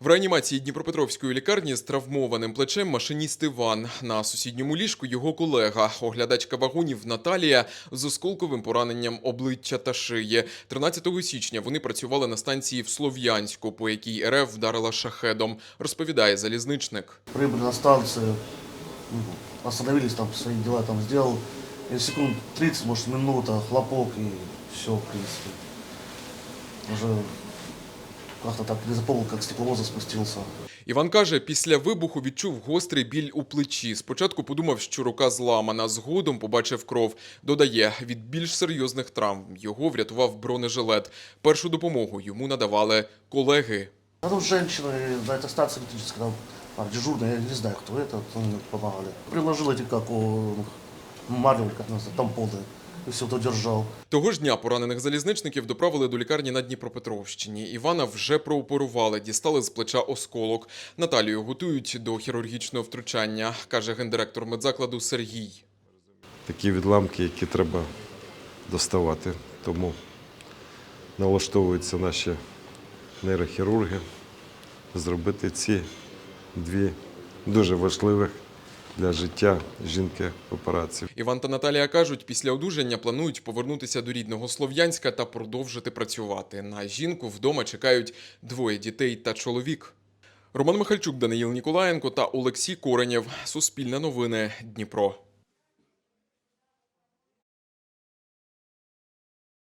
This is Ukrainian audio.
В реанімації Дніпропетровської лікарні з травмованим плечем машиніст Іван. На сусідньому ліжку його колега, оглядачка вагонів Наталія з осколковим пораненням обличчя та шиї. 13 січня вони працювали на станції в Слов'янську, по якій РФ вдарила шахедом, розповідає залізничник. Прибыли на станцию, ну, остановились там, свои дела там сделал. И секунд 30, может, минута, хлопок и все, в принципе. Уже как-то так не запомнил, как с тепловоза спустился. Іван каже, після вибуху відчув гострий біль у плечі. Спочатку подумав, що рука зламана, згодом побачив кров. Додає, від більш серйозних травм його врятував бронежилет. Першу допомогу йому надавали колеги. А тут женщины на этой станции электрической, там, а, дежурная, я не знаю, кто это, вот они помогали. Приложил эти, как у Марвель, как называется, тампоны, это держал. Того ж дня поранених залізничників доправили до лікарні на Дніпропетровщині. Івана вже прооперували, дістали з плеча осколок. Наталію готують до хірургічного втручання, каже гендиректор медзакладу Сергій. такі відламки, які треба доставати. Тому налаштовуються наші нейрохірурги зробити ці дві дуже важливих для життя жінки операції. Іван та Наталія кажуть, після одужання планують повернутися до рідного Слов'янська та продовжити працювати. На жінку вдома чекають двоє дітей та чоловік. Роман Михальчук, Даниїл Ніколаєнко та Олексій Коренєв. Суспільне новини. Дніпро.